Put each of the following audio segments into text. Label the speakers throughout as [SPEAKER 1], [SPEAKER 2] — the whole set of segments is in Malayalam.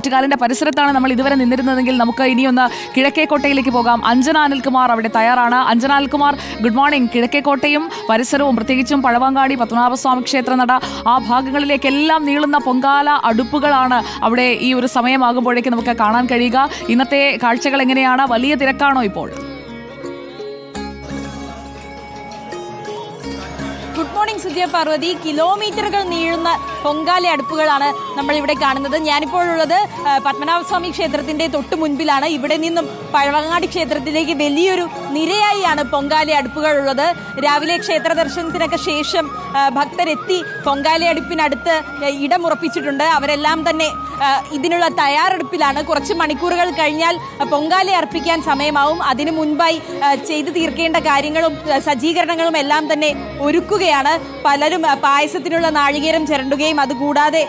[SPEAKER 1] ആറ്റുകാലിന്റെ പരിസരത്താണ് നമ്മൾ ഇതുവരെ നിന്നിരുന്നതെങ്കിൽ നമുക്ക് ഇനിയൊന്ന് കിഴക്കേക്കോട്ടയിലേക്ക് പോകാം. അഞ്ജന അനിൽകുമാർ അവിടെ തയ്യാറാണ്. അഞ്ജന അനിൽകുമാർ ഗുഡ് മോർണിംഗ് കിഴക്കേക്കോട്ടയും പരിസരവും പ്രത്യേകിച്ചും പഴവങ്ങാടി പത്മനാഭസ്വാമി ക്ഷേത്ര നട ആ ഭാഗങ്ങളിലേക്കെല്ലാം നീളുന്ന പൊങ്കാല അടുപ്പുകളാണ് അവിടെ ഈ ഒരു സമയമാകുമ്പോഴേക്ക് നമുക്ക് കാണാൻ കഴിയുക. ഇന്നത്തെ കാഴ്ചകൾ എങ്ങനെയാണ്? വലിയ തിരക്കാണോ ഇപ്പോൾ?
[SPEAKER 2] മോർണിംഗ് സുജയ പാർവതി കിലോമീറ്ററുകൾ നീളുന്ന പൊങ്കാല അടുപ്പുകളാണ് നമ്മൾ ഇവിടെ കാണുന്നത്. ഞാനിപ്പോൾ ഉള്ളത് പത്മനാഭസ്വാമി ക്ഷേത്രത്തിന്റെ തൊട്ട് മുൻപിലാണ്. ഇവിടെ നിന്നും പഴവങ്ങാടി ക്ഷേത്രത്തിലേക്ക് വലിയൊരു നിരയായിയാണ് പൊങ്കാലി അടുപ്പുകൾ ഉള്ളത് രാവിലെ ക്ഷേത്ര ദർശനത്തിനൊക്കെ ശേഷം ഭക്തരെത്തി പൊങ്കാലി അടുപ്പിനടുത്ത് ഇടമുറപ്പിച്ചിട്ടുണ്ട്. അവരെല്ലാം തന്നെ ഇതിനുള്ള തയ്യാറെടുപ്പിലാണ്. കുറച്ച് മണിക്കൂറുകൾ കഴിഞ്ഞാൽ പൊങ്കാലി അർപ്പിക്കാൻ സമയമാവും. അതിനു മുൻപായി ചെയ്തു തീർക്കേണ്ട കാര്യങ്ങളും സജ്ജീകരണങ്ങളും എല്ലാം തന്നെ ഒരുക്കുകയാണ്. പലരും പായസത്തിനുള്ള നാഴികേരം ചിരണ്ടുകയും അതുകൂടാതെ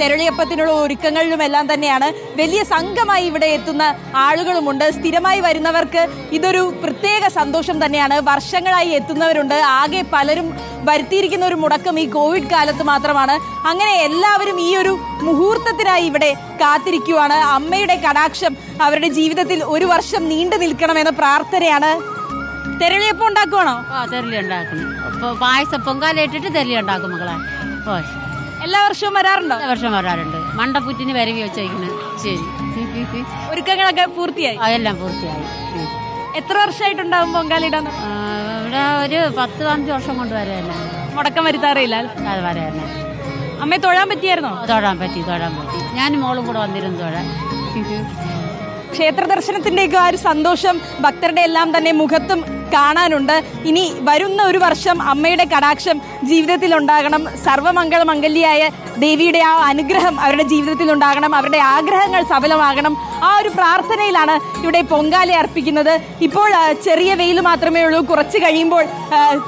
[SPEAKER 2] തെരളിയപ്പത്തിനുള്ള ഒരുക്കങ്ങളിലും എല്ലാം തന്നെയാണ്. വലിയ സംഘമായി ഇവിടെ എത്തുന്ന ആളുകളുമുണ്ട്. സ്ഥിരമായി വരുന്നവർക്ക് ഇതൊരു പ്രത്യേക സന്തോഷം തന്നെയാണ്. വർഷങ്ങളായി എത്തുന്നവരുണ്ട്. ആകെ പലരും വരുത്തിയിരിക്കുന്ന ഒരു മുടക്കം ഈ കോവിഡ് കാലത്ത് മാത്രമാണ്. അങ്ങനെ എല്ലാവരും ഈ ഒരു മുഹൂർത്തത്തിനായി ഇവിടെ കാത്തിരിക്കുവാണ്. അമ്മയുടെ കടാക്ഷം അവരുടെ ജീവിതത്തിൽ ഒരു വർഷം നീണ്ടു നിൽക്കണമെന്ന പ്രാർത്ഥനയാണ്. തെരളിയപ്പം ഉണ്ടാക്കുവാണോ?
[SPEAKER 3] ഉണ്ടാക്കണം. ഇപ്പോൾ പായസം ഇട്ടിട്ട് ഉണ്ടാക്കും ഓ.
[SPEAKER 2] എല്ലാ വർഷവും വരാറുണ്ടോ?
[SPEAKER 3] എല്ലാ വർഷവും വരാറുണ്ട്. മണ്ടപ്പുറ്റിന് വരവി വെച്ചേക്കുന്നത് ശരി.
[SPEAKER 2] ഒരുക്കങ്ങളൊക്കെ പൂർത്തിയായി?
[SPEAKER 3] അതെല്ലാം എല്ലാം പൂർത്തിയായി.
[SPEAKER 2] എത്ര വർഷമായിട്ടുണ്ടാവും പൊങ്കാലിടാൻ
[SPEAKER 3] ഇവിടെ ഒരു പത്ത് പതിനഞ്ച് വർഷം കൊണ്ട് വരെയല്ലേ.
[SPEAKER 2] മുടക്കം വരുത്താറില്ല.
[SPEAKER 3] അത് വരെയല്ലേ.
[SPEAKER 2] അമ്മയെ തൊഴാൻ പറ്റിയായിരുന്നോ?
[SPEAKER 3] തൊഴാൻ പറ്റി തൊഴാൻ പറ്റി. ഞാൻ മോളും കൂടെ വന്നിരുന്നു തൊഴാൻ.
[SPEAKER 2] ക്ഷേത്ര ദർശനത്തിന്റെയൊക്കെ ആ ഒരു സന്തോഷം ഭക്തരുടെ എല്ലാം തന്നെ മുഖത്തും കാണാനുണ്ട്. ഇനി വരുന്ന ഒരു വർഷം അമ്മയുടെ കടാക്ഷം ജീവിതത്തിൽ ഉണ്ടാകണം. സർവമംഗള മംഗല്യായ ദേവിയുടെ ആ അനുഗ്രഹം അവരുടെ ജീവിതത്തിൽ ഉണ്ടാകണം. അവരുടെ ആഗ്രഹങ്ങൾ സഫലമാകണം. ആ ഒരു പ്രാർത്ഥനയിലാണ് ഇവിടെ പൊങ്കാല അർപ്പിക്കുന്നത്. ഇപ്പോൾ ചെറിയ വെയിൽ മാത്രമേ ഉള്ളൂ. കുറച്ച് കഴിയുമ്പോൾ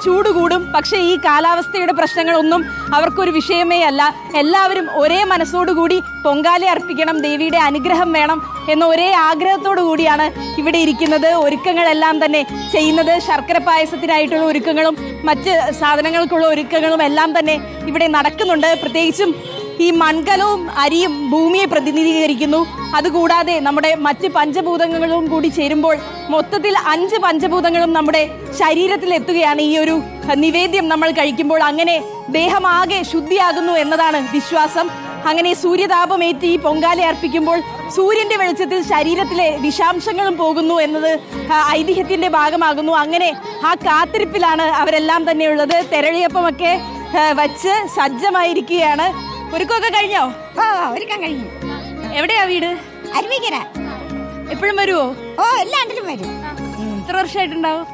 [SPEAKER 2] ചൂട് കൂടും. പക്ഷേ ഈ കാലാവസ്ഥയുടെ പ്രശ്നങ്ങളൊന്നും അവർക്കൊരു വിഷയമേ അല്ല. എല്ലാവരും ഒരേ മനസ്സോടുകൂടി പൊങ്കാല അർപ്പിക്കണം. ദേവിയുടെ അനുഗ്രഹം വേണം. എന്ന ഒരേ ആഗ്രഹത്തോടു കൂടിയാണ് ഇവിടെ ഇരിക്കുന്നത്. ഒരുക്കങ്ങളെല്ലാം തന്നെ ചെയ്യുന്നത്. ശർക്കര പായസത്തിനായിട്ടുള്ള ഒരുക്കങ്ങളും മറ്റ് സാധനങ്ങൾക്കുള്ള ഒരുക്കങ്ങളും എല്ലാം തന്നെ ഇവിടെ നടക്കുന്നുണ്ട്. പ്രത്യേകിച്ചും ഈ മൺകലവും അരിയും ഭൂമിയെ പ്രതിനിധീകരിക്കുന്നു. അതുകൂടാതെ നമ്മുടെ മറ്റ് പഞ്ചഭൂതങ്ങളും കൂടി ചേരുമ്പോൾ മൊത്തത്തിൽ അഞ്ച് പഞ്ചഭൂതങ്ങളും നമ്മുടെ ശരീരത്തിൽ എത്തുകയാണ്. ഈ ഒരു നിവേദ്യം നമ്മൾ കഴിക്കുമ്പോൾ അങ്ങനെ ദേഹമാകെ ശുദ്ധിയാകുന്നു എന്നതാണ് വിശ്വാസം. അങ്ങനെ സൂര്യതാപമേറ്റ് ഈ പൊങ്കാല അർപ്പിക്കുമ്പോൾ സൂര്യന്റെ വെളിച്ചത്തിൽ ശരീരത്തിലെ വിഷാംശങ്ങളും പോകുന്നു എന്നത് ഐതിഹ്യത്തിന്റെ ഭാഗമാകുന്നു. അങ്ങനെ ആ കാത്തിരിപ്പിലാണ് അവരെല്ലാം തന്നെ ഉള്ളത്. തെരളിയപ്പമൊക്കെ വച്ച് സജ്ജമായിരിക്കുകയാണ്. ഒരുക്കമൊക്കെ കഴിഞ്ഞോ?
[SPEAKER 4] ഒരുക്കാൻ കഴിഞ്ഞു.
[SPEAKER 2] എവിടെയാ വീട്?
[SPEAKER 4] അരുവിക്കര.
[SPEAKER 2] എപ്പോഴും വരുമോ
[SPEAKER 4] ഓ എല്ലാണ്ടിലും വരും.
[SPEAKER 2] എത്ര വർഷമായിട്ടുണ്ടാവും?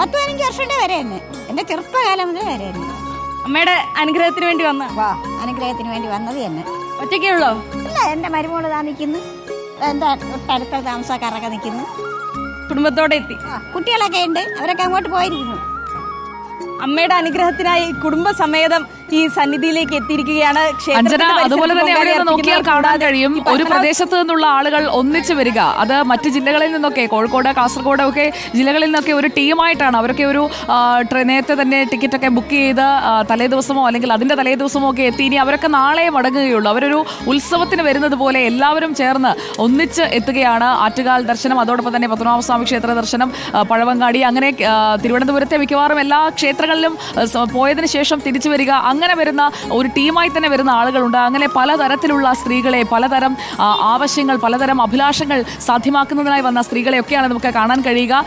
[SPEAKER 4] പത്ത് പതിനഞ്ച് വർഷം വരെ തന്നെ എന്റെ ചെറുപ്പകാലം മുതൽ വരെ തന്നെ
[SPEAKER 2] അമ്മയുടെ അനുഗ്രഹത്തിന് വേണ്ടി വന്ന.
[SPEAKER 4] വാ അനുഗ്രഹത്തിന് വേണ്ടി വന്നത് തന്നെ.
[SPEAKER 2] ഒറ്റയ്ക്കേ ഉള്ളോ
[SPEAKER 4] അല്ല എന്റെ മരുമോൾ താ നിൽക്കുന്നു എന്താ തൊട്ടടുത്ത താമസക്കാരൊക്കെ നിൽക്കുന്നു
[SPEAKER 2] കുടുംബത്തോടെ എത്തി.
[SPEAKER 4] ആ, കുട്ടികളൊക്കെ ഉണ്ട്. അവരൊക്കെ അങ്ങോട്ട് പോയിരിക്കുന്നു.
[SPEAKER 2] അമ്മയുടെ അനുഗ്രഹത്തിനായി കുടുംബസമേതം ഈ സന്നിധിയിലേക്ക് എത്തിയിരിക്കുകയാണ്
[SPEAKER 1] അഞ്ജന അതുപോലെ തന്നെ അവിടെ നോക്കിയാൽ കാണാൻ കഴിയും. ഒരു പ്രദേശത്ത് നിന്നുള്ള ആളുകൾ ഒന്നിച്ചു വരിക. അത് മറ്റ് ജില്ലകളിൽ നിന്നൊക്കെ കോഴിക്കോട് കാസർഗോഡ് ഒക്കെ ജില്ലകളിൽ നിന്നൊക്കെ ഒരു ടീമായിട്ടാണ് അവരൊക്കെ ഒരു നേരത്തെ തന്നെ ടിക്കറ്റൊക്കെ ബുക്ക് ചെയ്ത് തലേദിവസമോ തലേ ദിവസമോ അല്ലെങ്കിൽ അതിന്റെ തലേ ദിവസമോ ഒക്കെ എത്തി. ഇനി അവരൊക്കെ നാളെ മടങ്ങുകയുള്ളൂ. അവരൊരു ഉത്സവത്തിന് വരുന്നത് പോലെ എല്ലാവരും ചേർന്ന് ഒന്നിച്ച് എത്തുകയാണ് ആറ്റുകാൽ ദർശനം. അതോടൊപ്പം തന്നെ പത്മനാഭസ്വാമി ക്ഷേത്ര ദർശനം പഴവങ്ങാടി അങ്ങനെ തിരുവനന്തപുരത്തെ മിക്കവാറും എല്ലാ ക്ഷേത്രങ്ങളിലും പോയതിനു ശേഷം തിരിച്ചു വരിക. അങ്ങനെ വരുന്ന ഒരു ടീമായി തന്നെ വരുന്ന ആളുകളുണ്ട്. അങ്ങനെ പലതരത്തിലുള്ള സ്ത്രീകളെ പലതരം ആവശ്യങ്ങൾ പലതരം അഭിലാഷങ്ങൾ സാധ്യമാക്കുന്നതിനായി വന്ന സ്ത്രീകളെയൊക്കെയാണ് നമുക്ക് കാണാൻ കഴിയുക.